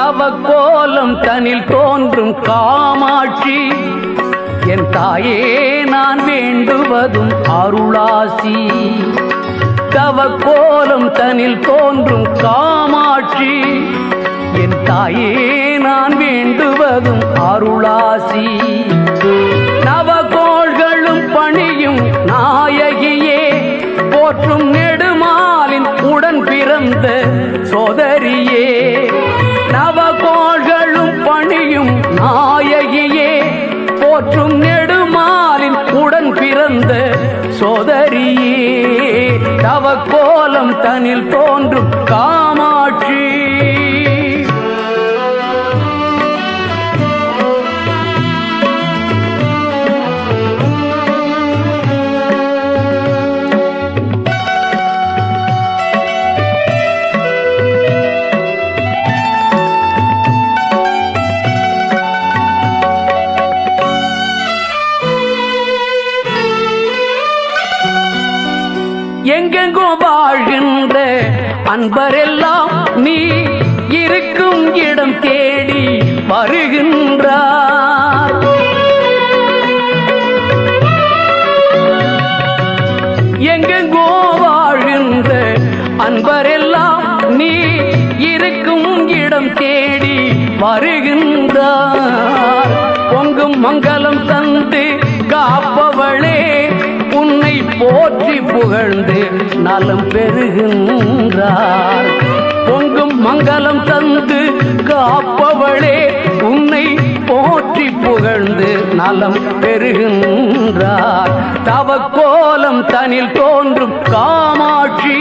தவக்கோலம் தனில் தோன்றும் காமாட்சி. என் தாயே நான் வேண்டுவதும் அருளாசி. தவக்கோலம் தனில் தோன்றும் காமாட்சி. என் தாயே நான் வேண்டுவதும் அருளாசி. நவகோள்களும் பணியும் நாயகியே. போற்றும் நெடுமாலின் உடன் பிறந்த சோதரியே. சோதரியே தவக்கோலம் தனில் தோன்றும் கா எங்கெங்கும் வாழ்கின்ற அன்பரெல்லாம் நீ இருக்கும் இடம் தேடி வருகின்றார். எங்கெங்கோ வாழ்கின்ற அன்பரெல்லாம் நீ இருக்கும் இடம் தேடி வருகின்றார். பொங்கும் மங்களம் தந்து காப்பவளே உன்னை போற்றி புகழ்ந்து நலம் பெறுகின்றார். பொங்கும் மங்களம் தந்து காப்பவளே உன்னை போற்றி புகழ்ந்து நலம் பெறுகின்றார். தவக்கோலம் தனில் தோன்றும் காமாட்சி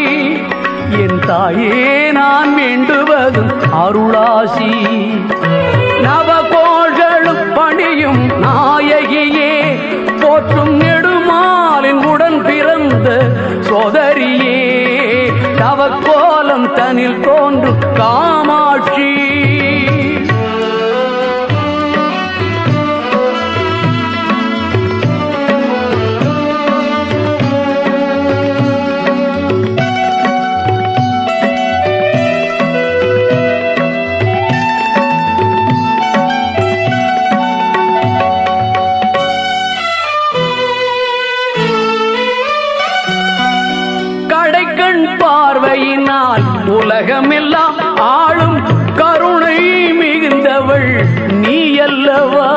என் தாயே நான் வேண்டுவதும் அருளாசி. நவகோள்களும் பணியும் நாயகி காலம் தனில் தோன்று காமாட்சி. கண் பார்வையினால் உலகமெல்லாம் ஆளும் கருணை மிகுந்தவள் நீ அல்லவா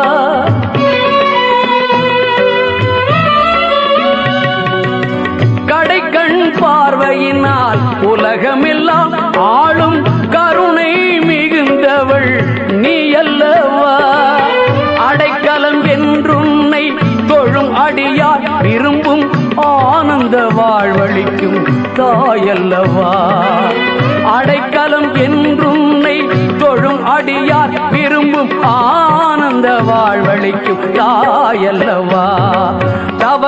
கடைக்கண் பார்வையினால் உலகமெல்லாம் ஆளும் கரு வாழ்வழிக்கும் தாயல்லவா? அடைக்கலம் என்றும் தொழும் அடியார் விரும்பும் ஆனந்த வாழ்வழிக்கும் தாயல்லவா? தவ